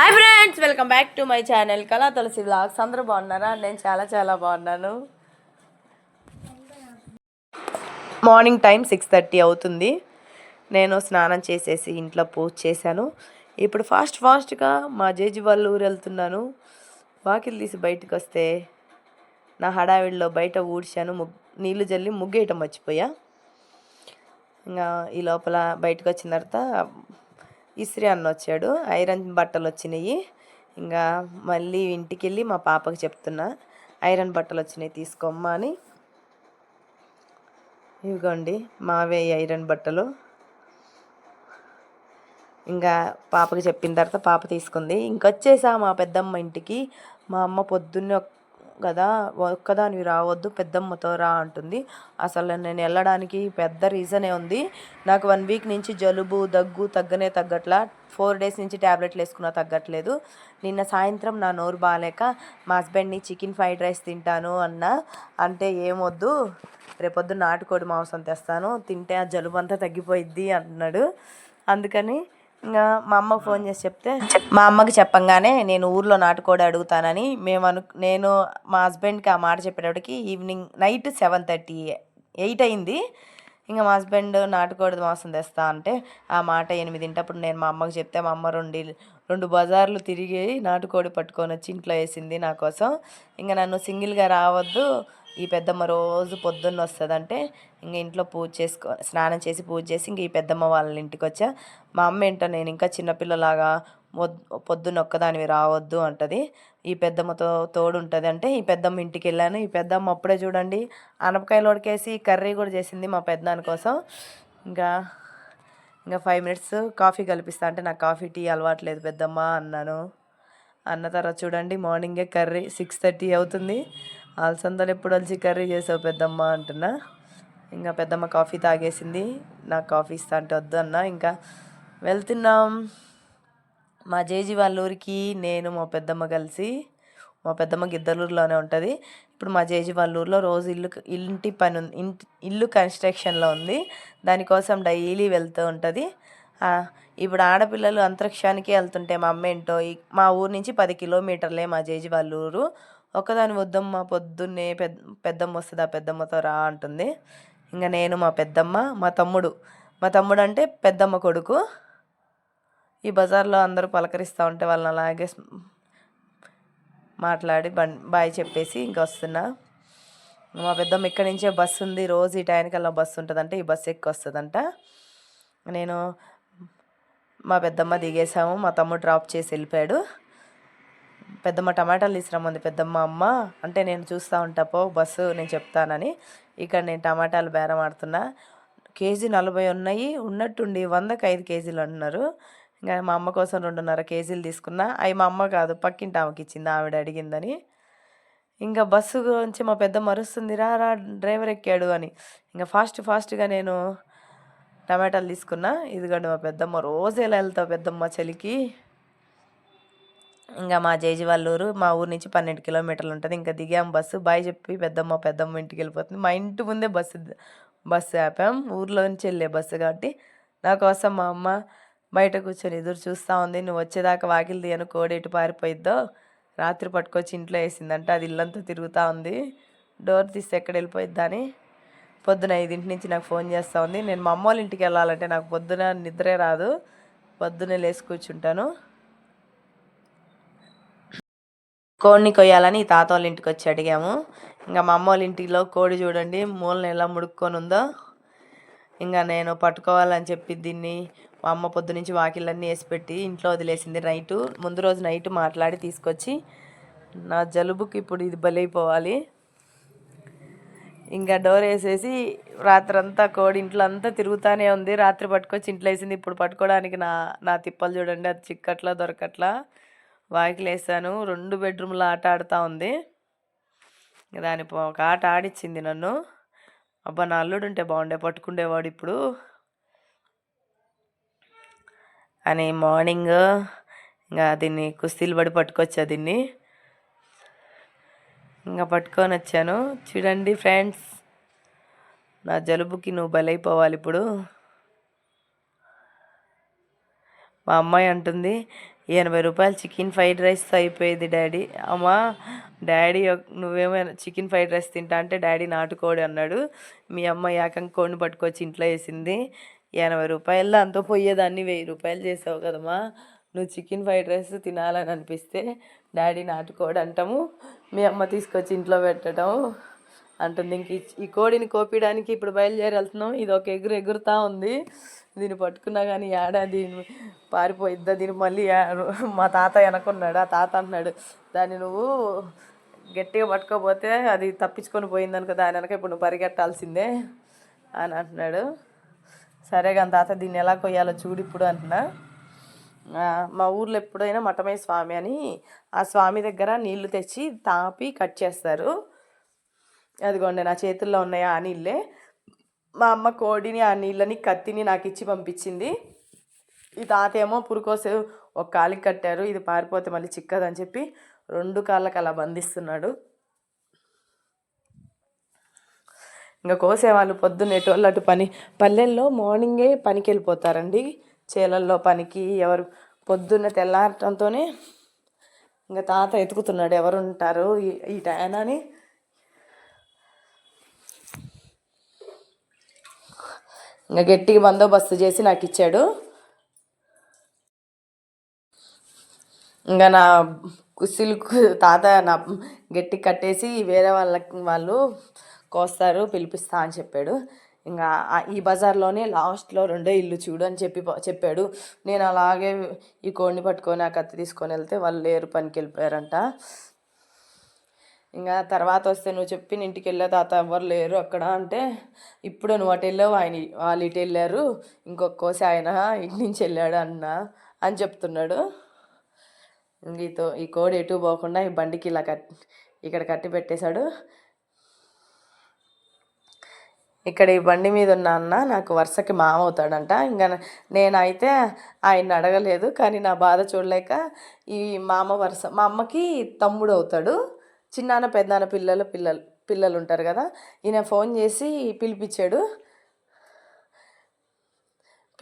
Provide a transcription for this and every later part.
Hi friends welcome back to my channel Kala Tulasi blogs అందరూ బాగున్నారా? నేను చాలా చాలా బాగున్నాను. మార్నింగ్ టైం సిక్స్ థర్టీ అవుతుంది. నేను స్నానం చేసేసి ఇంట్లో పూజ చేశాను. ఇప్పుడు ఫాస్ట్ ఫాస్ట్గా మా జేజీ వాళ్ళ ఊరు వెళ్తున్నాను. వాకిలు తీసి బయటకు వస్తే నా హడావిడిలో బయట ఊడ్చాను. ముగ్ నీళ్ళు జల్లి ముగ్గేయటం మర్చిపోయా. ఇంకా ఈ లోపల బయటకు వచ్చిన తర్వాత ఇస్త్రీ అన్న వచ్చాడు. ఐరన్ బట్టలు వచ్చినాయి. ఇంకా మళ్ళీ ఇంటికి వెళ్ళి మా పాపకి చెప్తున్నా ఐరన్ బట్టలు వచ్చినాయి తీసుకోమ్మా అని. ఇవిగోండి మావే ఐరన్ బట్టలు. ఇంకా పాపకి చెప్పిన తర్వాత పాప తీసుకుంది. ఇంకొచ్చేసా మా పెద్దమ్మ ఇంటికి. మా అమ్మ పొద్దున్నే కదా ఒక్కదానివి రావద్దు పెద్దమ్మతో రా అంటుంది. అసలు నేను వెళ్ళడానికి పెద్ద రీజనే ఉంది. నాకు వన్ వీక్ నుంచి జలుబు దగ్గు తగ్గనే తగ్గట్లా ఫోర్ డేస్ నుంచి ట్యాబ్లెట్లు వేసుకున్నా తగ్గట్లేదు. నిన్న సాయంత్రం నా నోరు బాగాలేక మా హస్బెండ్ని చికెన్ ఫ్రైడ్ రైస్ తింటాను అన్న. అంటే ఏమొద్దు రేపొద్దు నాటుకోడి మాంసం తెస్తాను తింటే ఆ జలుబు అంతా తగ్గిపోయిద్ది అంటున్నాడు అందుకని ఇంకా మా అమ్మకు ఫోన్ చేసి చెప్తే మా అమ్మకి చెప్పంగానే నేను ఊర్లో నాటుకోడి అడుగుతానని మేము అను నేను మా హస్బెండ్కి ఆ మాట చెప్పేటప్పటికి evening night seven thirty eight అయింది. ఇంకా మా హస్బెండ్ నాటుకోడి మాంసం తెస్తా అంటే ఆ మాట ఎనిమిదింటప్పుడు నేను మా అమ్మకి చెప్తే మా అమ్మ రెండు రెండు బజార్లు తిరిగి నాటుకోడి పట్టుకొని వచ్చి ఇంట్లో వేసింది నా కోసం. ఇంకా నన్ను సింగిల్గా రావద్దు ఈ పెద్దమ్మ రోజు పొద్దున్న వస్తుందంటే ఇంక ఇంట్లో పూజ చేసుకో స్నానం చేసి పూజ చేసి ఇంక ఈ పెద్దమ్మ వాళ్ళ ఇంటికి వచ్చా. మా అమ్మ ఏంటో నేను ఇంకా చిన్నపిల్లలాగా పొద్దున్న ఒక్కదానివి రావద్దు అంటది. ఈ పెద్దమ్మతో తోడు ఉంటుంది అంటే ఈ పెద్దమ్మ ఇంటికి వెళ్ళాను. ఈ పెద్దమ్మ అప్పుడే చూడండి అనపకాయలు ఉడికేసి కర్రీ కూడా చేసింది మా పెద్దనాన్న కోసం. ఇంకా ఇంకా ఫైవ్ మినిట్స్ కాఫీ కల్పిస్తా అంటే నాకు కాఫీ టీ అలవాటు లేదు పెద్దమ్మ అన్నాను. అన్న తర్వాత చూడండి మార్నింగే కర్రీ సిక్స్ థర్టీ అవుతుంది. అలసందలు ఎప్పుడు వచ్చి కర్రీ చేసావు పెద్దమ్మ అంటున్నా. ఇంకా పెద్దమ్మ కాఫీ తాగేసింది. నాకు కాఫీ ఇస్తా అంటే వద్దు అన్న. ఇంకా వెళ్తున్నాం. మా జేజీ వాళ్ళ ఊరికి నేను మా పెద్దమ్మ కలిసి. మా పెద్దమ్మ గిద్దలూరులోనే ఉంటుంది. ఇప్పుడు మా జేజీ వాళ్ళ ఊర్లో రోజు ఇల్లు ఇంటి పని ఉంది. ఇంటి ఇల్లు కన్స్ట్రక్షన్లో ఉంది. దానికోసం డైలీ వెళ్తూ ఉంటుంది. ఇప్పుడు ఆడపిల్లలు అంతరిక్షానికి వెళ్తుంటే మా అమ్మ ఏంటో ఈ- మా ఊరు నుంచి పది కిలోమీటర్లే మా జేజీ వాళ్ళ ఊరు. ఒక్కదాని వద్దమ్మ పొద్దున్నే పెద్ద పెద్దమ్మ వస్తుంది ఆ పెద్దమ్మతో రా అంటుంది. ఇంకా నేను మా పెద్దమ్మ మా తమ్ముడు. మా తమ్ముడు అంటే పెద్దమ్మ కొడుకు. ఈ బజార్లో అందరూ పలకరిస్తూ ఉంటే వాళ్ళని అలాగే మాట్లాడి బం బాయ్ చెప్పేసి ఇంకా వస్తున్నా. మా పెద్దమ్మ ఇక్కడి నుంచే బస్సు ఉంది. రోజు ఈ టైంకల్లా బస్సు ఉంటుందంటే. ఈ బస్సు ఎక్కువ వస్తుందంట నేను మా పెద్దమ్మ దిగేసాము మా తమ్ముడు డ్రాప్ చేసి వెళ్ళిపోయాడు. పెద్దమ్మ టమాటాలు తీసుకురమ్మంది పెద్దమ్మ అమ్మ. అంటే నేను చూస్తూ ఉంటాపో బస్సు నేను చెప్తానని. ఇక్కడ నేను టమాటాలు బేరం ఆడుతున్నా. కేజీ నలభై ఉన్నాయి ఉన్నట్టుండి వందకి ఐదు కేజీలు అంటున్నారు. ఇంకా మా అమ్మ కోసం రెండున్నర కేజీలు తీసుకున్నా. అవి మా అమ్మ కాదు పక్కింటి ఆమెకి ఇచ్చింది ఆవిడ అడిగిందని. ఇంకా బస్సు గురించి మా పెద్ద మరుస్తుంది రా రా డ్రైవర్ ఎక్కాడు అని. ఇంకా ఫాస్ట్ ఫాస్ట్గా నేను టమాటాలు తీసుకున్నా. ఇదిగోండి మా పెద్దమ్మ రోజు ఎలా వెళ్తావు పెద్దమ్మ చలికి? ఇంకా మా జేజీ మా ఊరు నుంచి పన్నెండు కిలోమీటర్లు ఉంటుంది. ఇంకా దిగాం బస్సు. బాయ్ చెప్పి పెద్దమ్మ పెద్దమ్మ ఇంటికి వెళ్ళిపోతుంది. మా ఇంటి ముందే బస్సు బస్సు ఆపాం. ఊర్లో నుంచి వెళ్ళే బస్సు కాబట్టి నా కోసం మా అమ్మ బయట కూర్చొని ఎదురు చూస్తూ ఉంది. నువ్వు వచ్చేదాకా వాకిలి తీయను కోడి పారిపోయిద్దో. రాత్రి పట్టుకొచ్చి ఇంట్లో వేసిందంటే. అది ఇల్లంతా తిరుగుతూ ఉంది. డోర్ తీస్తే ఎక్కడ వెళ్ళిపోయిద్దని పొద్దున ఐదింటి నుంచి నాకు ఫోన్ చేస్తూ ఉంది. నేను మా అమ్మ వాళ్ళ ఇంటికి వెళ్ళాలంటే నాకు పొద్దున నిద్రే రాదు. పొద్దున్నే లేచి కూర్చుంటాను. కోడిని కొయ్యాలని తాత వాళ్ళ ఇంటికి వచ్చి అడిగాము. ఇంకా మా అమ్మ వాళ్ళ ఇంటిలో కోడి చూడండి మూలన ఎలా ముడుక్కొని ఉందో. ఇంకా నేను పట్టుకోవాలని చెప్పి దీన్ని మా అమ్మ పొద్దు నుంచి వాకిళ్ళన్నీ వేసి పెట్టి ఇంట్లో వదిలేసింది నైటు. ముందు రోజు నైట్ మాట్లాడి తీసుకొచ్చి నా జలుబుకి ఇప్పుడు ఇది బలైపోవాలి. ఇంకా డోర్ వేసేసి రాత్రంతా కోడి ఇంట్లో అంతా తిరుగుతానే ఉంది. రాత్రి పట్టుకొచ్చి ఇంట్లో వేసింది ఇప్పుడు పట్టుకోవడానికి నా నా తిప్పలు చూడండి అది చిక్కట్లా దొరకట్లా. వాకిలేసాను. రెండు బెడ్రూమ్లో ఆట ఆడుతూ ఉంది. దాని ఒక ఆట ఆడిచ్చింది నన్ను. అబ్బా నా అల్లుడు ఉంటే బాగుండే పట్టుకుండేవాడు ఇప్పుడు. అని మార్నింగ్ ఇంకా దీన్ని కుస్తీలు పడి పట్టుకొచ్చా దీన్ని. ఇంకా పట్టుకొని వచ్చాను. చూడండి ఫ్రెండ్స్ నా జలుబుకి నువ్వు బలైపోవాలి ఇప్పుడు. మా అమ్మాయి అంటుంది ఎనభై రూపాయలు చికెన్ ఫ్రైడ్ రైస్ అయిపోయేది డాడీ. అమ్మా డాడీ ఒక- నువ్వేమైనా చికెన్ ఫ్రైడ్ రైస్ తింటా అంటే డాడీ నాటుకోడి అన్నాడు. మీ అమ్మ ఏకంగా కోడిని పట్టుకొచ్చి ఇంట్లో వేసింది. ఎనభై రూపాయల్లో అంతా పోయేదాన్ని వెయ్యి రూపాయలు చేసావు కదమ్మా. నువ్వు చికెన్ ఫ్రైడ్ రైస్ తినాలని అనిపిస్తే డాడీ నాటుకోడి అంటాము. మీ అమ్మ తీసుకొచ్చి ఇంట్లో పెట్టడం అంటుంది. ఇంక ఈ- కోడిని కోపించడానికి ఇప్పుడు బయలుదేరి వెళ్తున్నాం. ఇది ఒక ఎగురు ఎగురుతా ఉంది. దీన్ని పట్టుకున్నా కానీ ఏడా దీన్ని పారిపోయిద్దా? దీన్ని మళ్ళీ మా తాత వెనకున్నాడు ఆ తాత అంటున్నాడు దాన్ని నువ్వు గట్టిగా పట్టుకోపోతే అది తప్పించుకొని పోయిందనుకో దాని వెనక ఇప్పుడు నువ్వు పరిగెట్టాల్సిందే అని అంటున్నాడు. సరే కానీ తాత దీన్ని ఎలా కొయ్యాలో చూడు ఇప్పుడు అంటున్నా. మా ఊర్లో ఎప్పుడైనా మఠమయ్య స్వామి అని ఆ స్వామి దగ్గర నీళ్ళు తెచ్చి తాపి కట్ చేస్తారు. అదిగోండి నా చేతుల్లో ఉన్నాయి ఆ నీళ్ళే. మా అమ్మ కోడిని ఆ నీళ్ళని కత్తిని నాకు ఇచ్చి పంపించింది. ఈ తాత ఏమో పురుకోసే ఒక కాలికి కట్టారు ఇది పారిపోతే మళ్ళీ చిక్కదని చెప్పి రెండు కాళ్ళకి అలా బంధిస్తున్నాడు. ఇంకా కోసేవాళ్ళు పొద్దున్న ఎటు అటు పని పల్లెల్లో మార్నింగే పనికి వెళ్ళిపోతారండి చేలల్లో పనికి ఎవరు పొద్దున్న తెల్లారటంతోనే ఇంకా తాత ఎతుకుతున్నాడు ఎవరు ఉంటారు ఈ ఈ టైం అని ఇంకా గట్టిగా బందోబస్తు చేసి నాకు ఇచ్చాడు. ఇంకా నా సిల్క్ తాత నా గట్టి కట్టేసి వేరే వాళ్ళకి వాళ్ళు కోస్తారు పిలిపిస్తా అని చెప్పాడు. ఇంకా ఈ బజార్లోనే లాస్ట్లో రెండో ఇల్లు చూడు అని చెప్పి చెప్పాడు. నేను అలాగే ఈ కోడిని పట్టుకొని ఆ కత్తి తీసుకొని వెళ్తే వాళ్ళు లేరు పనికి వెళ్ళిపోయారంట. ఇంకా తర్వాత వస్తే నువ్వు చెప్పిన ఇంటికి వెళ్ళే తాత ఎవరు లేరు అక్కడ అంటే ఇప్పుడు నువ్వు అటు వెళ్ళావు ఆయన వాళ్ళు ఇటు వెళ్ళారు ఇంకొక ఆయన ఇటు నుంచి వెళ్ళాడు అన్న అని చెప్తున్నాడు. ఇంకతో ఈ కోడి ఎటు పోకుండా ఈ బండికి ఇలా కట్ ఇక్కడ కట్టి పెట్టేశాడు. ఇక్కడ ఈ బండి మీద ఉన్న అన్న నాకు వరుసకి మామ అవుతాడంట. ఇంకా నేనైతే ఆయన అడగలేదు కానీ నా బాధ చూడలేక ఈ మామ వరుస మా అమ్మకి తమ్ముడు అవుతాడు. చిన్నాన్న పెద్దనాన్న పిల్లలు పిల్లలు పిల్లలు ఉంటారు కదా. ఈయన ఫోన్ చేసి పిలిపించాడు.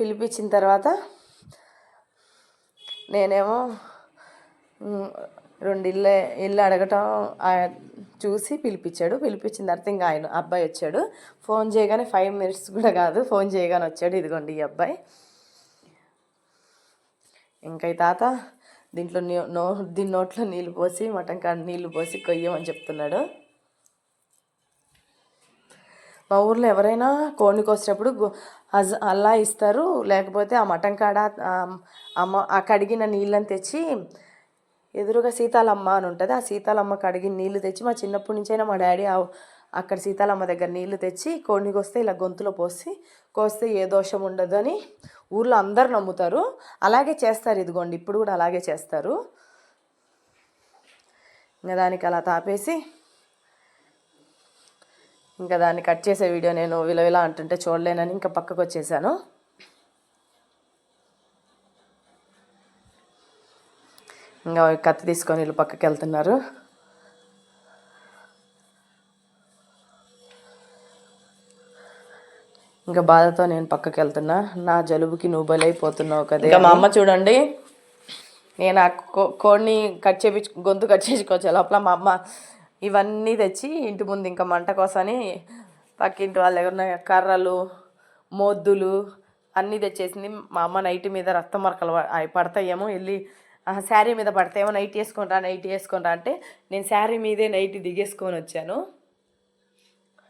పిలిపించిన తర్వాత నేనేమో రెండు ఇల్లు ఇల్లు అడగటం చూసి పిలిపించాడు. పిలిపించిన తర్వాత ఇంకా ఆయన అబ్బాయి వచ్చాడు. ఫోన్ చేయగానే ఫైవ్ మినిట్స్ కూడా కాదు ఫోన్ చేయగానే వచ్చాడు. ఇదిగోండి ఈ అబ్బాయి. ఇంకా ఈ తాత దీంట్లో నో దీని నోట్లో నీళ్ళు పోసి మటన్ కాడ నీళ్ళు పోసి కొయ్యమని చెప్తున్నాడు. మా ఊర్లో ఎవరైనా కోడిని కోసేటప్పుడు అజ్ అల్లా ఇస్తారు. లేకపోతే ఆ మటన్ కాడ అమ్మ ఆ కడిగిన నీళ్ళని తెచ్చి ఎదురుగా సీతాలమ్మ అని ఉంటుంది. ఆ సీతాలమ్మ కడిగిన నీళ్ళు తెచ్చి మా చిన్నప్పటి నుంచైనా మా డాడీ అక్కడ సీతాలమ్మ దగ్గర నీళ్ళు తెచ్చి కోడిని కోస్తే ఇలా గొంతులో పోసి కోస్తే ఏ దోషం ఉండదు అని ఊర్లో అందరు నమ్ముతారు. అలాగే చేస్తారు ఇదిగోండి ఇప్పుడు కూడా అలాగే చేస్తారు. ఇంకా దానికి అలా తాపేసి ఇంకా దాన్ని కట్ చేసే వీడియో నేను విలవిలా అంటుంటే చూడలేనని ఇంకా పక్కకు వచ్చేసాను. ఇంకా కత్తి తీసుకొని వీళ్ళు పక్కకి వెళ్తున్నారు ఇంకా బాధతో నేను పక్కకి వెళ్తున్నా నా జలుబుకి నువ్వు బలైపోతున్నావు కదా. ఇంకా మా అమ్మ చూడండి. నేను ఆ కోడిని కట్ చేపించు గొంతు కట్ చేయించుకోవచ్చు. లోపల మా అమ్మ ఇవన్నీ తెచ్చి ఇంటి ముందు ఇంకా మంట కోసని పక్కింటి వాళ్ళ దగ్గర ఉన్న కర్రలు మొద్దులు అన్నీ తెచ్చేసింది. మా అమ్మ నైట్ మీద రక్త మరకలు అవి పడతాయేమో వెళ్ళి ఆ, శారీ మీద పడతాయేమో నైట్ వేసుకుంటా నైట్ వేసుకుంటా అంటే నేను శారీ మీదే నైట్ దిగేసుకొని వచ్చాను.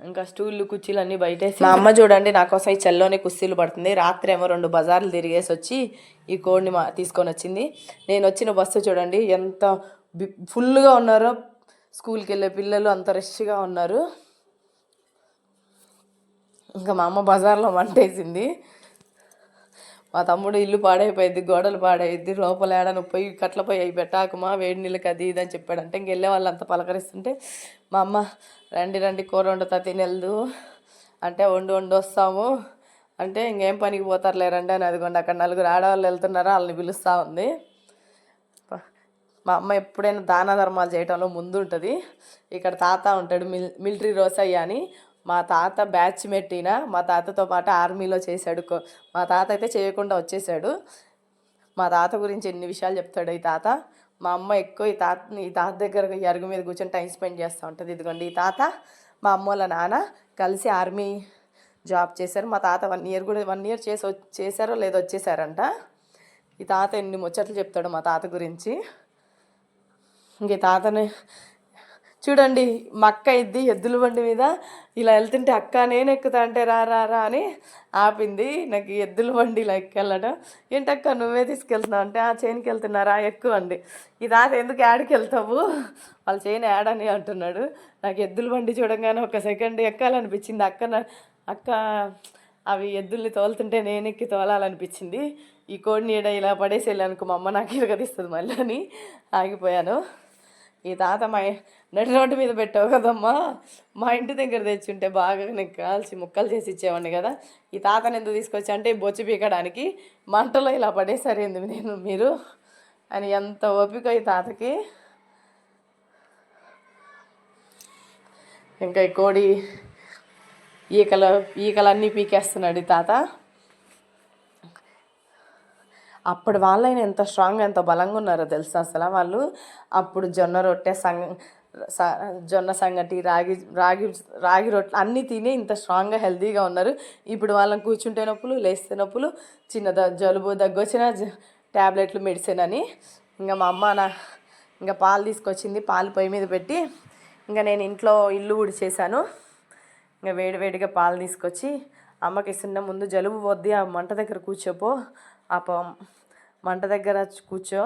ఇంకా స్టూళ్ళు కుర్చీలు అన్నీ బయటేసి మా అమ్మ చూడండి నా కోసం ఈ చల్లోనే కుస్తీలు పడుతుంది. రాత్రి ఏమో రెండు బజార్లు తిరిగేసి వచ్చి ఈ కోడిని మా తీసుకొని వచ్చింది. నేను వచ్చిన బస్సు చూడండి ఎంత బి- ఫుల్గా ఉన్నారో. స్కూల్కి వెళ్ళే పిల్లలు అంత రష్గా ఉన్నారు. ఇంకా మా అమ్మ బజార్లో వంటేసింది. మా తమ్ముడు ఇల్లు పాడైపోయింది గోడలు పాడైద్ది లోపల ఏడను పోయి కట్ల పోయి అవి పెట్టాకమా వేడి నీళ్ళకి అది ఇది అని చెప్పాడంటే అంటే ఇంకెళ్ళే వాళ్ళు అంత పలకరిస్తుంటే మా అమ్మ రండి రండి కూర వండుతా తినెళ్దు అంటే వండు వండి వస్తాము. అంటే ఇంకేం పనికి పోతారులే రండి అని అదిగోండి అక్కడ నలుగురు ఆడవాళ్ళు వెళ్తున్నారా వాళ్ళని పిలుస్తూ ఉంది. ప- మా అమ్మ ఎప్పుడైనా దాన ధర్మాలు చేయటంలో ముందు ఉంటుంది ఇక్కడ తాత ఉంటాడు మిల్ మిలిటరీ రోసయ్య అని. మా తాత బ్యాచ్ మెట్టిన మా తాతతో పాటు ఆర్మీలో చేశాడు కో- మా తాత అయితే చేయకుండా వచ్చేసాడు మా తాత గురించి ఎన్ని విషయాలు చెప్తాడు ఈ తాత? మా అమ్మ ఎక్కువ ఈ తాత ఈ తాత దగ్గర ఈ అరుగు మీద కూర్చొని టైం స్పెండ్ చేస్తూ ఉంటుంది. ఇదిగోండి ఈ తాత మా అమ్మ వాళ్ళ నాన్న కలిసి ఆర్మీ జాబ్ చేశారు. మా తాత వన్ ఇయర్ కూడా వన్ ఇయర్ చేసి చేశారో లేదో వచ్చేసారంట. ఈ తాత ఎన్ని ముచ్చట్లు చెప్తాడు మా తాత గురించి. ఇంక ఈ తాతని చూడండి మా అక్క ఇద్ది ఎద్దుల బండి మీద. ఇలా వెళ్తుంటే అక్క నేను ఎక్కుతా అంటే రా రా రా అని ఆపింది. నాకు ఎద్దుల బండి ఇలా ఎక్కెళ్ళడం ఏంటక్క నువ్వే తీసుకెళ్తున్నావు అంటే ఆ చేనికి వెళ్తున్నారా ఎక్కువ అండి ఇది ఆ ఎందుకు యాడ్కి వెళ్తావు? వాళ్ళ చైన్ యాడ్ అని అంటున్నాడు. నాకు ఎద్దుల బండి చూడంగానే ఒక సెకండ్ ఎక్కాలనిపించింది. అక్క అక్క అవి ఎద్దుల్ని తోలుతుంటే నేను ఎక్కి తోలాలనిపించింది. ఈ కోడిని నీడ ఇలా పడేసి వెళ్ళాను మా అమ్మ నాకు ఇరగదీస్తుంది మళ్ళీ అని ఆగిపోయాను. ఈ తాత మా నడి రోడ్డు మీద పెట్టావు కదమ్మా. మా ఇంటి దగ్గర తెచ్చుంటే బాగా నీకు కాల్చి ముక్కలు చేసి ఇచ్చేవాడిని కదా. ఈ తాతని ఎందుకు తీసుకొచ్చా అంటే బొచ్చు పీకడానికి మంటలో ఇలా పడేసారు నేను మీరు? అని ఎంత ఓపిక ఈ తాతకి. ఇంకా ఈ కోడి ఈకలు ఈకలన్నీ పీకేస్తున్నాడు ఈ తాత. అప్పుడు వాళ్ళైనా ఎంత స్ట్రాంగ్ ఎంత బలంగా ఉన్నారో తెలుసా అసలు వాళ్ళు? అప్పుడు జొన్న రొట్టె సంగ జొన్న సంగటి రాగి రాగి రాగి రొట్టె అన్నీ తిని ఇంత స్ట్రాంగ్గా హెల్తీగా ఉన్నారు. ఇప్పుడు వాళ్ళని కూర్చుంటే నొప్పులు లేస్తే నొప్పులు చిన్న ద- జలుబు దగ్గు వచ్చిన ట్యాబ్లెట్లు మెడిసిన్ అని. ఇంకా మా అమ్మ నా ఇంకా పాలు తీసుకొచ్చింది పాలు పొయ్యి మీద పెట్టి ఇంకా నేను ఇంట్లో ఇల్లు ఊడిచేసాను ఇంకా వేడి వేడిగా పాలు తీసుకొచ్చి అమ్మకి ఇస్తున్న ముందు జలుబు వద్ది ఆ మంట దగ్గర కూర్చోపో ఆ వంట మంట దగ్గర కూర్చో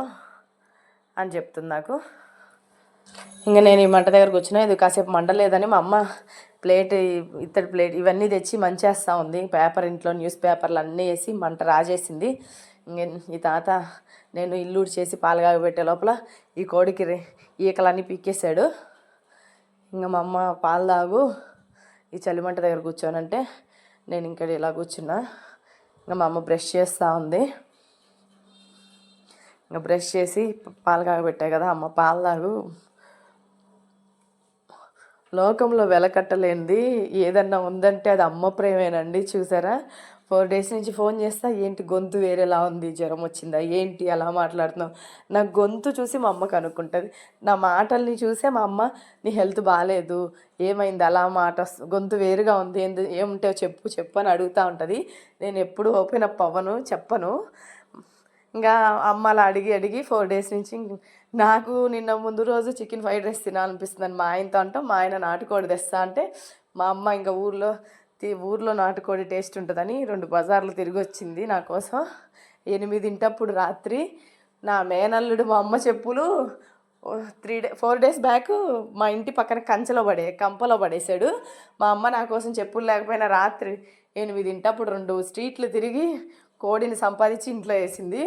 అని చెప్తుంది నాకు. ఇంకా నేను ఈ మంట దగ్గర కూర్చున్నా ఇది కాసేపు మండలేదని మా అమ్మ ప్లేట్ ఇత్తడి ప్లేట్ ఇవన్నీ తెచ్చి మంచేస్తూ ఉంది. పేపర్ ఇంట్లో న్యూస్ పేపర్లు అన్నీ వేసి మంట రాజేసింది. ఇంకా ఈ తాత నేను ఇల్లు చేసి పాలు పెట్టే లోపల ఈ కోడికి ఈకలన్నీ పీకేశాడు. ఇంకా మా అమ్మ పాలు తాగు ఈ చలిమంట దగ్గర కూర్చోనంటే నేను ఇంకా ఇలా కూర్చున్నా. ఇంకా మా అమ్మ బ్రష్ చేస్తూ ఉంది. ఇంకా బ్రష్ చేసి పాలు కాగబెట్టా కదా అమ్మ పాలు తాగు. లోకంలో వెలకట్టలేనిది ఏదన్నా ఉందంటే అది అమ్మ ప్రేమేనండి చూసారా? ఫోర్ డేస్ నుంచి ఫోన్ చేస్తా ఏంటి గొంతు వేరేలా ఉంది జ్వరం వచ్చిందా ఏంటి అలా మాట్లాడుతున్నావు? నా గొంతు చూసి మా అమ్మ కనుక్కుంటుంది. నా మాటల్ని చూసే మా అమ్మ నీ హెల్త్ బాగాలేదు ఏమైంది అలా మాట గొంతు వేరుగా ఉంది ఏంది ఏముంటే చెప్పు చెప్పు అని అడుగుతూ ఉంటుంది. నేను ఎప్పుడు ఓపెన్ అప్ అవ్వను చెప్పను. ఇంకా అమ్మ అలా అడిగి అడిగి ఫోర్ డేస్ నుంచి నాకు నిన్న ముందు రోజు చికెన్ ఫ్రైడ్ రైస్ తినాలనిపిస్తుందని మా ఆయనతో అంటాం. మా ఆయన నాటుకోడి తెస్తా అంటే మా అమ్మ ఇంకా ఊర్లో ఊర్లో నాటుకోడి టేస్ట్ ఉంటుందని రెండు బజార్లు తిరిగి వచ్చింది నా కోసం. ఎనిమిదింటప్పుడు రాత్రి నా మేనల్లుడు మా అమ్మ చెప్పులు three day four days back మా ఇంటి పక్కన కంచెలో పడే కంపలో పడేశాడు. మా అమ్మ నా కోసం చెప్పులు లేకపోయినా రాత్రి ఎనిమిదింటప్పుడు రెండు స్ట్రీట్లు తిరిగి కోడిని సంపాదించి ఇంట్లో వేసింది.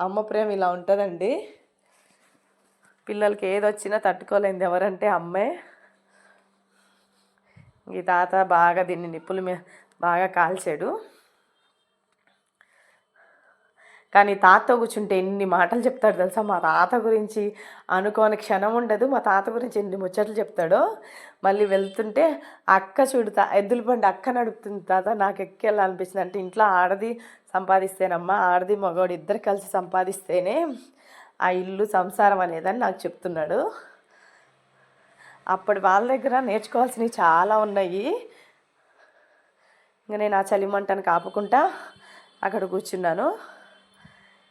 అమ్మ ప్రేమ ఇలా ఉంటుందండి. పిల్లలకి ఏది వచ్చినా ఎవరంటే అమ్మే. ఈ తాత బాగా దీన్ని నిప్పుల మీద బాగా కాల్చాడు. కానీ తాతతో కూర్చుంటే ఎన్ని మాటలు చెప్తాడు తెలుసా? మా తాత గురించి అనుకోని క్షణం ఉండదు. మా తాత గురించి ఎన్ని ముచ్చట్లు చెప్తాడో. మళ్ళీ వెళ్తుంటే అక్క చూడుతా ఎద్దుల బండి అక్క నడుపుతుంది తాత. నాకు ఎక్కెళ్ళాలనిపిస్తుంది అంటే ఇంట్లో ఆడది సంపాదిస్తేనమ్మా ఆడది మగవాడు ఇద్దరు కలిసి సంపాదిస్తేనే ఆ ఇల్లు సంసారం అనేదని నాకు చెప్తున్నాడు. అప్పటి వాళ్ళ దగ్గర నేర్చుకోవాల్సినవి చాలా ఉన్నాయి. ఇంకా నేను ఆ చలిమంటను కాపుకుంటా అక్కడ కూర్చున్నాను.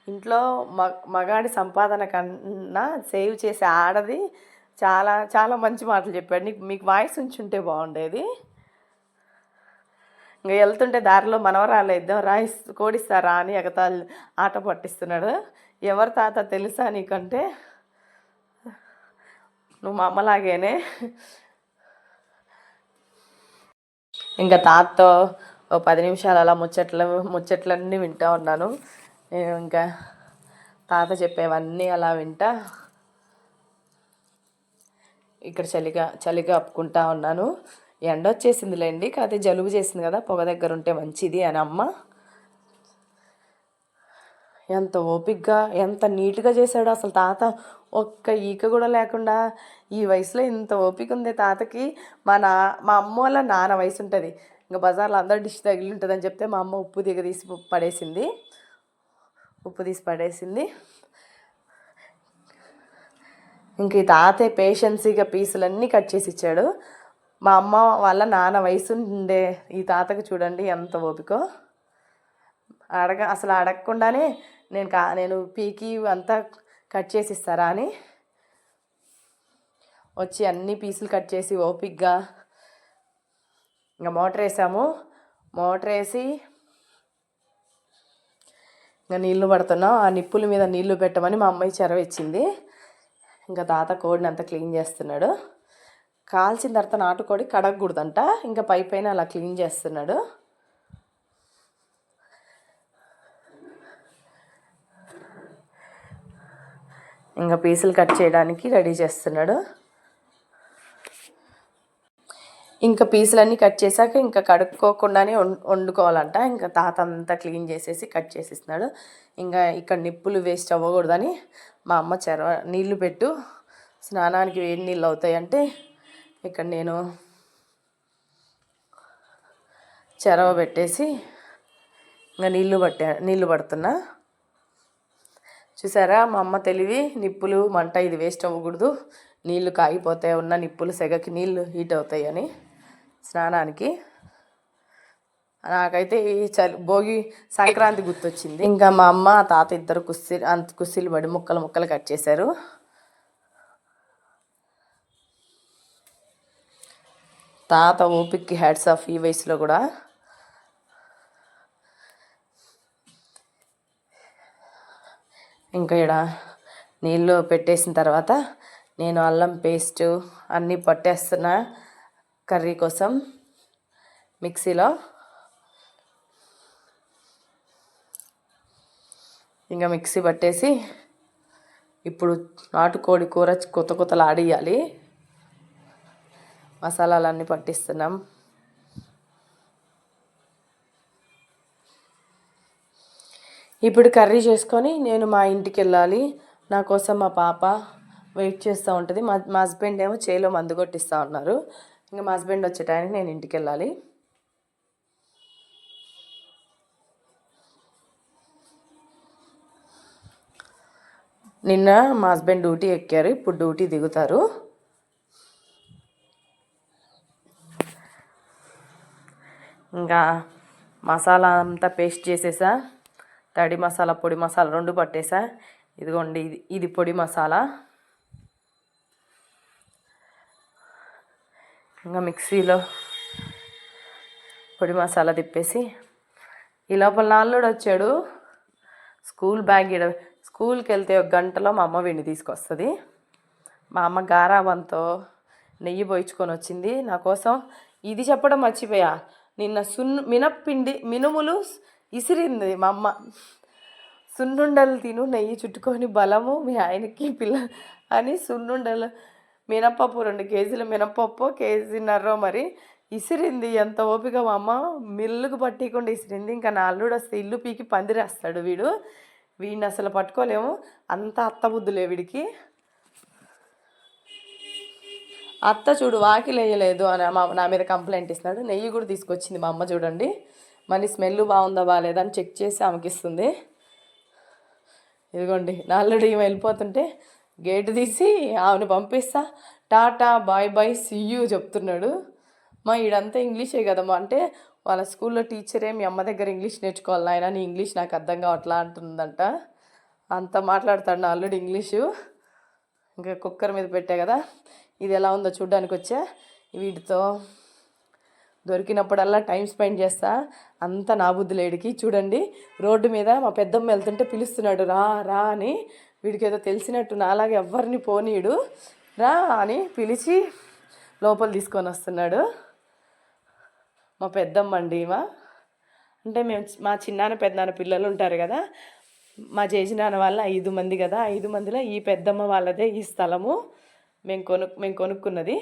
ఇంట్లో మ మగాడి సంపాదన కన్నా సేవ్ చేసే ఆడది చాలా చాలా మంచి మాటలు చెప్పాడు. నీకు మీకు వాయిస్ ఉంచుంటే బాగుండేది. ఇంకా వెళ్తుంటే దారిలో మనవరాలు ఇద్దాం రాయిస్ కోడిస్తారా అని ఎగతాలు ఆట పట్టిస్తున్నాడు. ఎవరి తాత తెలుసా నీకంటే? నువ్వు మా అమ్మలాగేనే. ఇంకా తాతతో ఓ పది నిమిషాలు అలా ముచ్చట్లు ముచ్చట్లన్నీ వింటా ఉన్నాను. నేను ఇంకా తాత చెప్పేవన్నీ అలా వింటా. ఇక్కడ చలిగా చలిగా అప్పుకుంటా ఉన్నాను. ఎండ వచ్చేసిందిలేండి కాకపోతే జలుబు చేసింది కదా పొగ దగ్గర ఉంటే మంచిది అని అమ్మ. ఎంత ఓపిక్గా ఎంత నీట్గా చేశాడు అసలు తాత. ఒక్క ఈక కూడా లేకుండా ఈ వయసులో ఇంత ఓపిక ఉంది తాతకి. మా నా మా అమ్మ వాళ్ళ నాన్న వయసు ఉంటుంది ఇంకా బజార్లో అందరు డిష్ తగిలి ఉంటుందని చెప్తే మా అమ్మ ఉప్పు దిగదీసి పడేసింది. ఉప్పు తీసి పడేసింది. ఇంక ఈ తాతయ్య పేషెన్సీగా పీసులన్నీ కట్ చేసి ఇచ్చాడు. మా అమ్మ వాళ్ళ నాన్న వయసు ఉండే ఈ తాతకి చూడండి ఎంత ఓపికో. అడగ అసలు అడగకుండానే నేను కా నేను పీకి అంతా కట్ చేసి ఇస్తారా అని. వచ్చి అన్ని పీసులు కట్ చేసి ఓపిక్గా ఇంకా మోటార్ వేసాము. మోటార్ వేసి నీళ్ళు పడుతున్నాం. ఆ నిప్పుల మీద నీళ్ళు పెట్టమని మా అమ్మాయి చెరవ ఇచ్చింది. ఇంకా తాత కోడిని అంతా క్లీన్ చేస్తున్నాడు. కాల్చిన తర్వాత నాటుకోడి కడగకూడదంట. ఇంకా పై పైన అలా క్లీన్ చేస్తున్నాడు. ఇంకా పీసులు కట్ చేయడానికి రెడీ చేస్తున్నాడు. ఇంకా పీసులన్నీ కట్ చేశాక ఇంకా కడుక్కోకుండానే వం- వండుకోవాలంట. ఇంకా తాత అంతా క్లీన్ చేసేసి కట్ చేసేస్తున్నాడు. ఇంకా ఇక్కడ నిప్పులు వేస్ట్ అవ్వకూడదని మా అమ్మ చెర నీళ్ళు పెట్టు. స్నానానికి వేడి నీళ్ళు అవుతాయంటే ఇక్కడ నేను చెరవ పెట్టేసి ఇంకా నీళ్ళు పట్టా నీళ్ళు పడుతున్నా. చూసారా? మా అమ్మ తెలివి నిప్పులు మంట ఇది వేస్ట్ అవ్వకూడదు. నీళ్ళు కాగిపోతాయి ఉన్న నిప్పులు సెగకి నీళ్ళు హీట్ అవుతాయని. స్నానానికి. నాకైతే ఈ చలి భోగి సంక్రాంతి గుర్తొచ్చింది. ఇంకా మా అమ్మ తాత ఇద్దరు కుస్సీ అంత కుస్సీలు పడి ముక్కలు ముక్కలు కట్ చేశారు. తాత ఓపిక్కి హ్యాడ్స్ ఆఫ్ ఈ వయసులో కూడా. ఇంకా ఇక్కడ నీళ్ళు పెట్టేసిన తర్వాత నేను అల్లం పేస్టు అన్నీ పట్టేస్తున్నా. కర్రీ కోసం మిక్సీలో. ఇంకా మిక్సీ పట్టేసి ఇప్పుడు నాటుకోడి కూర కొత్త కొత్తలు ఆడియాలి మసాలాలన్నీ పట్టిస్తున్నాం. ఇప్పుడు కర్రీ చేసుకొని నేను మా ఇంటికి వెళ్ళాలి. నా కోసం మా పాప వెయిట్ చేస్తూ ఉంటుంది. మా మా హస్బెండ్ ఏమో చేలో మందు కొట్టిస్తూ ఉన్నారు. ఇంకా మా హస్బెండ్ వచ్చే టైంకి నేను ఇంటికి వెళ్ళాలి నిన్న మా హస్బెండ్ డ్యూటీ ఎక్కారు ఇప్పుడు డ్యూటీ దిగుతారు. ఇంకా మసాలా అంతా పేస్ట్ చేసేసా తడి మసాలా పొడి మసాలా రెండు పట్టేసా. ఇదిగోండి ఇది ఇది పొడి మసాలా. ఇంకా మిక్సీలో పొడి మసాలా తిప్పేసి ఈ లోపల నాల్లుడు వచ్చాడు. స్కూల్ బ్యాగ్ ఇడ స్కూల్కి వెళ్తే ఒక గంటలో మా అమ్మ వీడిని తీసుకొస్తుంది. మా అమ్మ గారాబంతో నెయ్యి పోయించుకొని వచ్చింది. నా కోసం ఇది చెప్పడం మర్చిపోయా. నిన్న సున్ను మినప్పిండి మినుములు ఇసిరింది మా అమ్మ. సున్నుండలు తిను నెయ్యి చుట్టుకొని బలము మీ ఆయనకి పిల్ల అని సున్నుండలు మినప్పప్పు రెండు కేజీల మినప్పప్పు కేజీన్నర మరి ఇసిరింది. ఎంత ఓపిక అమ్మ. మిల్లుకు పట్టికుండా ఇసిరింది. ఇంకా నా అల్లుడు వస్తే ఇల్లు పీకి పందిరేస్తాడు వీడు. వీడిని అసలు పట్టుకోలేము. అంత అత్త బుద్ధులే వీడికి. అత్త చూడు వాకిలు వేయలేదు అని మా నా మీద కంప్లైంట్ ఇస్తున్నాడు. నెయ్యి కూడా తీసుకొచ్చింది మా అమ్మ చూడండి. మరి స్మెల్ బాగుందా బాగాలేదా అని చెక్ చేసి ఆమెకి ఇస్తుంది. ఇదిగోండి అల్లుడు ఈమె వెళ్ళిపోతుంటే గేటు తీసి ఆమెను పంపిస్తా. టాటా బాయ్ బాయ్ సియూ చెప్తున్నాడు. మా ఈడంతా ఇంగ్లీషే కదమ్మా. అంటే వాళ్ళ స్కూల్లో టీచరే మీ అమ్మ దగ్గర ఇంగ్లీష్ నేర్చుకోవాలి నాయన. నీ ఇంగ్లీష్ నాకు అర్థం కావట్లా అంటుందంట. అంత మాట్లాడతాడు నా ఇంగ్లీషు. ఇంకా కుక్కర్ మీద పెట్టా కదా. ఇది ఎలా ఉందో చూడ్డానికి వచ్చా. వీటితో దొరికినప్పుడల్లా టైం స్పెండ్ చేస్తా. అంత నా బుద్ధి లేడికి. చూడండి రోడ్డు మీద మా పెద్దమ్మ వెళ్తుంటే పిలుస్తున్నాడు రా రా అని. వీడికి ఏదో తెలిసినట్టు నాలాగే ఎవరిని పోనీడు. రా అని పిలిచి లోపల తీసుకొని వస్తున్నాడు. మా పెద్దమ్మ అండి మా అంటే మేము మా చిన్నాన్న పెద్దనాన్న పిల్లలు ఉంటారు కదా. మా చేసినాన్న వాళ్ళ ఐదు మంది కదా. ఐదు మందిలో ఈ పెద్దమ్మ వాళ్ళదే ఈ స్థలము. మేము కొను మేము కొనుక్కున్నది.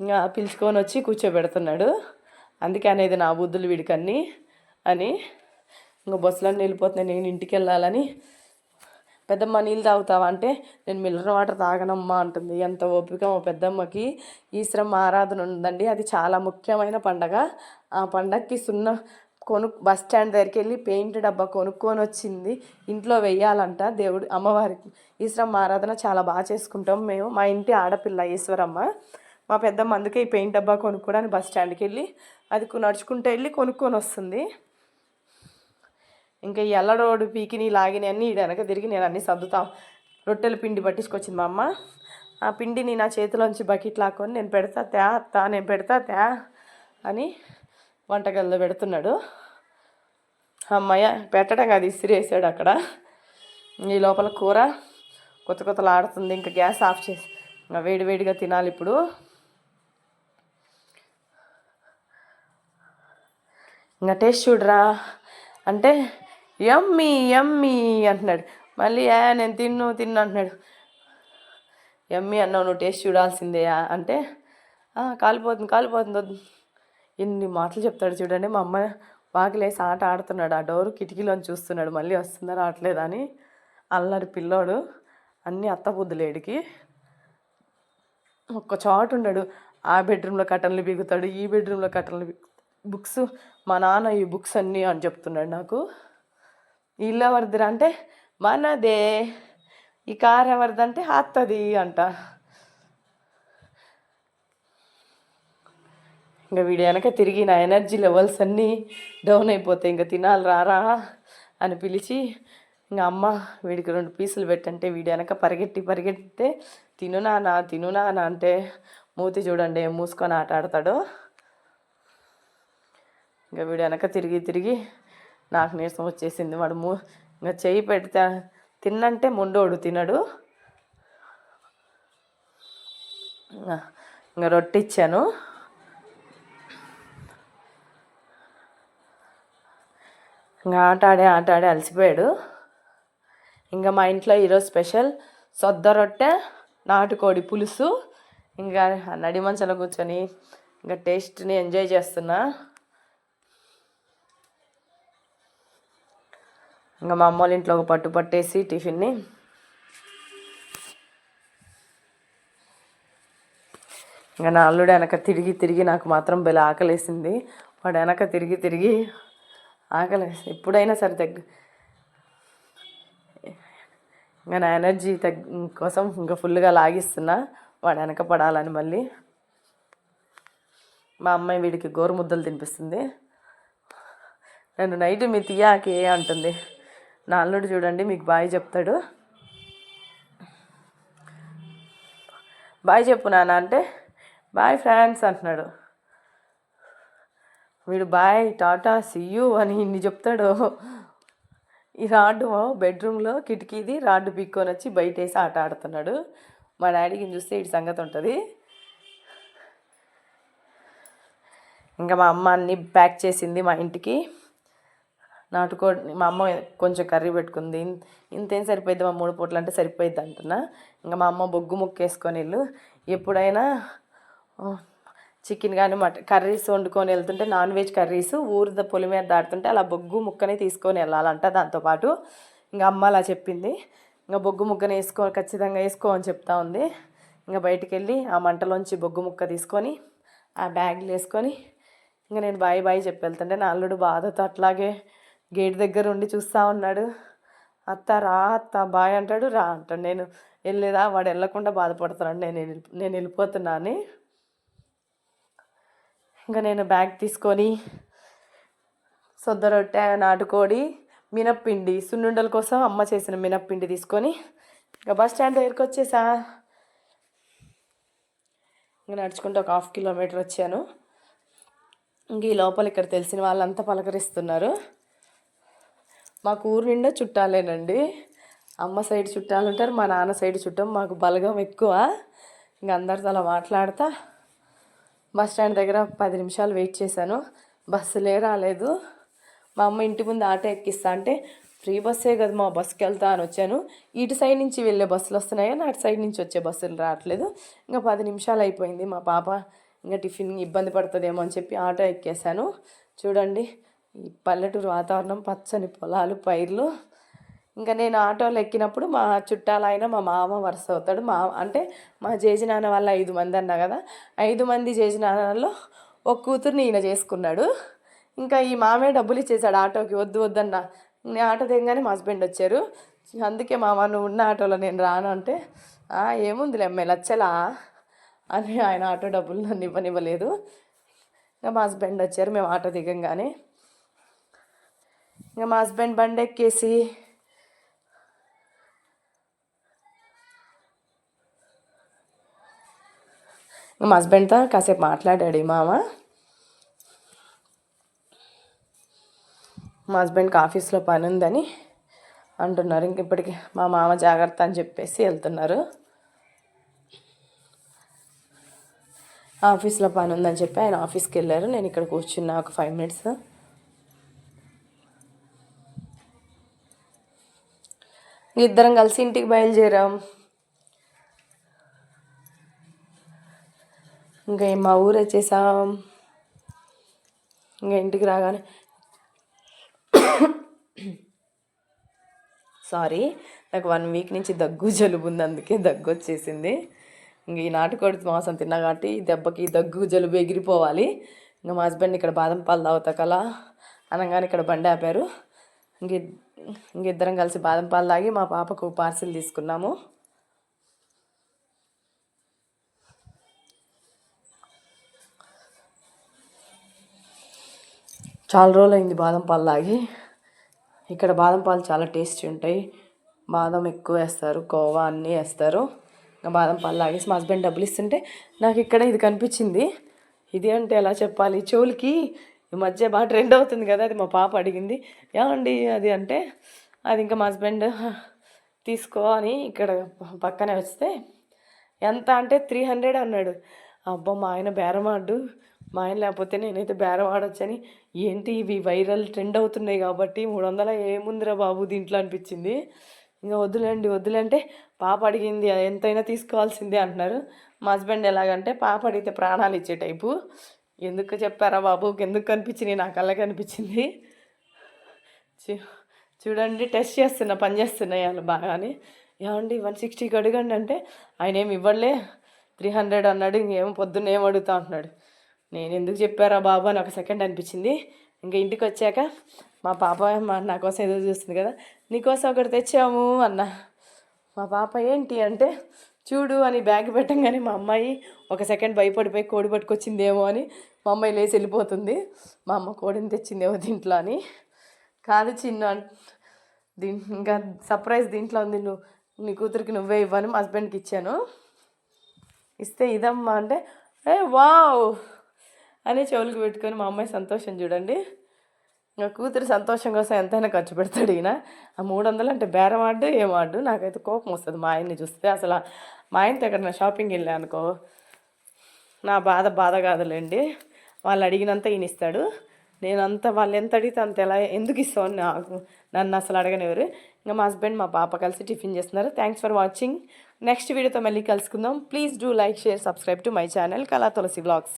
ఇంకా పిలుచుకొని వచ్చి కూర్చోబెడుతున్నాడు. అందుకే అనేది నా బుద్ధులు వీడికన్నీ అని ఇంకా బస్సులన్నీ వెళ్ళిపోతున్నాయి. నేను ఇంటికి వెళ్ళాలని పెద్దమ్మ నీళ్ళు తాగుతావా అంటే నేను మిల్లర్ వాటర్ తాగనమ్మా అంటుంది. ఎంత ఓపిక మా పెద్దమ్మకి. ఈశ్వరమ్మ ఆరాధన ఉందండి. అది చాలా ముఖ్యమైన పండగ. ఆ పండగకి సున్న కొను బస్ స్టాండ్ దగ్గరికి వెళ్ళి పెయింట్ డబ్బా కొనుక్కొని వచ్చింది. ఇంట్లో వెయ్యాలంట దేవుడు అమ్మవారికి. ఈశ్వరమ్మ ఆరాధన చాలా బాగా చేసుకుంటాం మేము. మా ఇంటి ఆడపిల్ల ఈశ్వరమ్మ. మా పెద్దమ్మ అందుకే ఈ పెయింట్ డబ్బా కొనుక్కోవడానికి బస్ స్టాండ్కి వెళ్ళి అది నడుచుకుంటూ వెళ్ళి కొనుక్కొని వస్తుంది. ఇంకా ఈ ఎల్లడోడు పీకిని లాగిని అన్నీ వెనక తిరిగి నేను అన్నీ సర్దుతాం. రొట్టెల పిండి పట్టించుకొచ్చింది మా అమ్మ. ఆ పిండిని నా చేతిలోంచి బకెట్ లాక్కొని నేను పెడతా త్యా తా నేను పెడతా త్యా అని వంటగదిలో పెడుతున్నాడు. అమ్మయ్య పెట్టడం కాదు ఇసిరేసాడు అక్కడ. ఈ లోపల కూర కొత్త కొత్తలు ఆడుతుంది ఇంకా గ్యాస్ ఆఫ్ చేసి ఇంకా వేడి వేడిగా తినాలి ఇప్పుడు. ఇంకా టేస్ట్ చూడరా. అంటే ఎమ్మీ ఎమ్మీ అంటున్నాడు. మళ్ళీ ఏ నేను తిన్ను తిన్ను అంటున్నాడు. ఎమ్మీ అన్నావు నువ్వు టేస్ట్ చూడాల్సిందే అంటే కాలిపోతుంది కాలిపోతుంది ఎన్ని ఇన్ని మాటలు చెప్తాడు చూడండి. మా అమ్మ వాకిలేసి ఆట ఆడుతున్నాడు. ఆ డోరు కిటికీలోని చూస్తున్నాడు. మళ్ళీ వస్తుందా రావట్లేదా అని అల్లరి పిల్లోడు. అన్నీ అత్తబుద్ధులేడికి ఒక్క చోటు ఉండడు. ఆ బెడ్రూమ్లో కట్టన్లు బిగుతాడు ఈ బెడ్రూమ్లో కట్టన్లు బిగు బుక్స్ మా నాన్న ఈ బుక్స్ అన్నీ అని చెప్తున్నాడు నాకు. ఈ ఇల్లు ఎవరిదిరా అంటే మనదే. ఈ కార్ ఎవరిదంటే అత్తది అంట. ఇంకా వీడు వెనక తిరిగి నా ఎనర్జీ లెవెల్స్ అన్నీ డౌన్ అయిపోతాయి. ఇంకా తినాలి రారా అని పిలిచి ఇంకా అమ్మ వీడికి రెండు పీసులు పెట్టంటే వీడు వెనక పరిగెట్టి పరిగెత్తితే తిను నాన్న తిను అంటే మూతి చూడండి మూసుకొని ఆట ఆడతాడు. ఇంకా వీడు వెనక తిరిగి తిరిగి నాకు నీరసం వచ్చేసింది. వాడు మూ ఇంకా చెయ్యి పెడితే తిన్నంటే ముండోడు తినడు. ఇంకా- ఇంకా రొట్టె ఇచ్చాను ఇంకా ఆట ఆడే ఆట ఆడే అలసిపోయాడు. ఇంకా మా ఇంట్లో ఈరోజు స్పెషల్ సొద్ద రొట్టె నాటుకోడి పులుసు. ఇంకా నడి మంచంలో కూర్చొని ఇంకా టేస్ట్ని ఎంజాయ్ చేస్తున్నా. ఇంకా మా అమ్మ వాళ్ళ ఇంట్లో ఒక పట్టు పట్టేసి టిఫిన్ని. ఇంకా నా అల్లుడు వెనక తిరిగి తిరిగి నాకు మాత్రం బెల ఆకలేసింది. వాడు వెనక తిరిగి తిరిగి ఆకలేసి ఎప్పుడైనా సరే తగ్గ ఇంకా నా ఎనర్జీ తగ్ కోసం ఇంకా ఫుల్గా లాగిస్తున్నా. వాడు వెనక పడాలని మళ్ళీ. మా అమ్మాయి వీడికి గోరు ముద్దలు తినిపిస్తుంది. నన్ను నైట్ మీ తీయాకే అంటుంది. నా అల్లుడు చూడండి మీకు బాయ్ చెప్తాడు. బాయ్ చెప్పు నాన్న అంటే బాయ్ ఫ్రెండ్స్ అంటున్నాడు. వీడు బాయ్ టాటా సియు అని ఇన్ని చెప్తాడు. ఈ రాడ్డు బెడ్రూమ్లో కిటికీది రాడ్డు పీక్కొని వచ్చి బయట వేసి ఆట ఆడుతున్నాడు. మా డాడీకి చూస్తే ఇటు సంగతి ఉంటుంది. ఇంకా మా అమ్మ అన్నీ ప్యాక్ చేసింది మా ఇంటికి. నాటుకోడి మా అమ్మ కొంచెం కర్రీ పెట్టుకుంది. ఇంతేం సరిపోయింది మా మూడు పూటలు అంటే సరిపోయింది అంటున్నా. ఇంకా మా అమ్మ బొగ్గు ముక్క వేసుకొని వెళ్ళు ఎప్పుడైనా చికెన్ కానీ మటన్ కర్రీస్ వండుకొని వెళ్తుంటే నాన్ వెజ్ కర్రీస్ ఊరిద పొలి మీద దాడుతుంటే అలా బొగ్గు ముక్కని తీసుకొని వెళ్ళాలంట దాంతోపాటు ఇంకా అమ్మ అలా చెప్పింది. ఇంకా బొగ్గు ముక్కని వేసుకో ఖచ్చితంగా వేసుకో అని చెప్తా ఉంది. ఇంకా బయటికి వెళ్ళి ఆ మంటలోంచి బొగ్గు ముక్క తీసుకొని ఆ బ్యాగ్లు వేసుకొని ఇంకా నేను బాయ్ బాయ్ చెప్పి వెళ్తుంటే నా అల్లుడు బాధతో అట్లాగే గేట్ దగ్గర ఉండి చూస్తూ ఉన్నాడు. అత్త రా అత్త బాయ్ అంటాడు. రా అంటాడు. నేను వెళ్ళేదా వాడు వెళ్ళకుండా బాధపడుతున్నాడు. నేను వెళ్ళి- నేను వెళ్ళిపోతున్నా అని. ఇంకా నేను బ్యాగ్ తీసుకొని సొద్ద రొట్టె నాటుకోడి మినప్పిండి సున్నుండల కోసం అమ్మ చేసిన మినప్పిండి తీసుకొని ఇంకా బస్ స్టాండ్ దగ్గరికి వచ్చేసా. ఇంకా నడుచుకుంటూ ఒక హాఫ్ కిలోమీటర్ వచ్చాను. ఇంక ఈ లోపల ఇక్కడ తెలిసిన వాళ్ళంతా పలకరిస్తున్నారు. మాకు ఊరు నిండా చుట్టాలేనండి. అమ్మ సైడ్ చుట్టాలు ఉంటారు మా నాన్న సైడ్ చుట్టం. మాకు బలగం ఎక్కువ. ఇంక అందరితో అలా మాట్లాడతా. బస్ స్టాండ్ దగ్గర పది నిమిషాలు వెయిట్ చేశాను. బస్సులే రాలేదు. మా అమ్మ ఇంటి ముందు ఆటో ఎక్కిస్తా అంటే ఫ్రీ బస్సే కదా మా బస్సుకి వెళ్తా అని వచ్చాను. ఇటు సైడ్ నుంచి వెళ్ళే బస్సులు వస్తున్నాయి? కానీ అటు సైడ్ నుంచి వచ్చే బస్సులు రావట్లేదు. ఇంకా పది నిమిషాలు అయిపోయింది మా పాప. ఇంకా టిఫిన్ ఇబ్బంది పడుతుందేమో అని చెప్పి ఆటో ఎక్కేసాను చూడండి ఈ పల్లెటూరు వాతావరణం పచ్చని పొలాలు పైర్లు. ఇంకా నేను ఆటోలో ఎక్కినప్పుడు మా చుట్టాలైన మా మామ వరుస అవుతాడు. మా అంటే మా జేజి నాన్న వాళ్ళ ఐదు మంది అన్నా కదా ఐదు మంది జేజి నాన్నలో ఒక కూతుర్ని ఈయన చేసుకున్నాడు. ఇంకా ఈ మామే డబ్బులు ఇచ్చేసాడు ఆటోకి వద్దు వద్దన్న. నేను ఆటో దిగగానే మా హస్బెండ్ వచ్చారు. అందుకే మామ నువ్వు ఉన్న ఆటోలో నేను రాను అంటే ఏముందిలే అమ్మాయి లచ్చలా అని ఆయన ఆటో డబ్బులు నన్ను ఇవ్వనివ్వలేదు. ఇంకా మా హస్బెండ్ వచ్చారు మేము ఆటో దిగంగానే. ఇంకా మా హస్బెండ్ బండి ఎక్కేసి మా హస్బెండ్తో కాసేపు మాట్లాడాడు ఈ మామ. మా హస్బెండ్కి ఆఫీస్లో పని ఉందని అంటున్నారు. ఇంక ఇప్పటికి మా మామ జాగ్రత్త అని చెప్పేసి వెళ్తున్నారు. ఆఫీస్లో పని ఉందని చెప్పి ఆయన ఆఫీస్కి వెళ్ళారు. నేను ఇక్కడ కూర్చున్నా ఒక ఫైవ్ మినిట్స్. ఇద్దరం కలిసి ఇంటికి బయలుదేరాం. ఇంకా మా ఊరు వచ్చేసాం. ఇంకా ఇంటికి రాగానే సారీ నాకు వన్ వీక్ నుంచి దగ్గు జలుబు ఉంది అందుకే దగ్గు వచ్చేసింది. ఇంక ఈ నాటుకోడి మాంసం తిన్నా కాబట్టి ఈ దెబ్బకి దగ్గు జలుబు ఎగిరిపోవాలి. ఇంకా మా హస్బెండ్ ఇక్కడ బాదం పాలు తాగుతా కల అనగానే ఇక్కడ బండి ఆపారు. ఇంక ఇంక ఇద్దరం కలిసి బాదం పాలు తాగి మా పాపకు పార్సిల్ తీసుకున్నాము. చాలా రోజులు అయింది బాదం పాలు తాగి. ఇక్కడ బాదం పాలు చాలా టేస్టీ ఉంటాయి. బాదం ఎక్కువ వేస్తారు కోవా అన్నీ వేస్తారు. ఇంకా బాదం పాలు తాగేసి మా హస్బెండ్ డబ్బులు ఇస్తుంటే నాకు ఇక్కడ ఇది కనిపించింది. ఇది అంటే ఎలా చెప్పాలి? చెవులకి ఈ మధ్య బాగా ట్రెండ్ అవుతుంది కదా అది మా పాప అడిగింది. ఏమండి అది అంటే అది ఇంకా మా హస్బెండ్ తీసుకో అని ఇక్కడ పక్కనే వస్తే ఎంత అంటే త్రీ హండ్రెడ్ అన్నాడు. అబ్బా మా ఆయన బేరమాడు. మా ఆయన లేకపోతే నేనైతే బేరం ఆడొచ్చని ఏంటి ఇవి వైరల్ ట్రెండ్ అవుతున్నాయి కాబట్టి మూడు వందల ఏముందిరా బాబు దీంట్లో అనిపించింది. ఇంకా వద్దులేండి వద్దులంటే పాప అడిగింది ఎంతైనా తీసుకోవాల్సిందే అంటున్నారు. మా హస్బెండ్ ఎలాగంటే పాప అడిగితే ప్రాణాలు ఇచ్చే టైపు. ఎందుకు చెప్పారా బాబు? ఎందుకు కనిపించింది నా కళ్ళకి కనిపించింది చూ- చూడండి టెస్ట్ చేస్తున్నా పని చేస్తున్నాయి వాళ్ళు బాగానే. ఏమండి వన్ సిక్స్టీకి అడగండి అంటే ఆయన ఏమి ఇవ్వలే త్రీ హండ్రెడ్ అన్నాడు ఇంకేమో పొద్దున్న ఏం అడుగుతా అంటున్నాడు. నేను ఎందుకు చెప్పారా బాబు అని ఒక సెకండ్ అనిపించింది. ఇంకా ఇంటికి వచ్చాక మా పాప మా నా కోసం ఎదురు చూస్తుంది కదా నీకోసం ఒకటి తెచ్చాము అన్న. మా పాప ఏంటి అంటే చూడు అని బ్యాగ్ పెట్టంగానే మా అమ్మాయి ఒక సెకండ్ భయపడిపోయి కోడి పట్టుకొచ్చిందేమో అని మా అమ్మాయి లేచి వెళ్ళిపోతుంది. మా అమ్మ కోడిని తెచ్చిందేమో దీంట్లో అని. కాదు చిన్న దీని ఇంకా సర్ప్రైజ్ దీంట్లో ఉంది. నువ్వు నీ కూతురికి నువ్వే ఇవ్వని మా హస్బెండ్కి ఇచ్చాను. ఇస్తే ఇదమ్మా అంటే ఏ వావ్! అని చెవులకు పెట్టుకొని మా అమ్మాయి సంతోషం చూడండి. ఇంకా కూతురు సంతోషం కోసం ఎంతైనా ఖర్చు పెడతాడు ఈయన. ఆ మూడు వందలు అంటే బేరం ఆడు ఏం ఆడు నాకైతే కోపం వస్తుంది మా ఆయన్ని చూస్తే. అసలు మా ఆయనతో ఎక్కడన్నా షాపింగ్ వెళ్ళా అనుకో నా బాధ బాధ కాదులేండి. వాళ్ళు అడిగినంత ఈయన ఇస్తాడు. నేను అంత వాళ్ళు ఎంత అడిగితే అంత ఎలా ఎందుకు ఇస్తావు నాకు నన్ను అసలు అడగనివ్వరు. ఇంకా మా హస్బెండ్ మా పాప కలిసి టిఫిన్ చేస్తున్నారు. థ్యాంక్స్ ఫర్ వాచింగ్ నెక్స్ట్ వీడియోతో మళ్ళీ కలుసుకుందాం. Please do like share subscribe to my channel Kala Tulasi blogs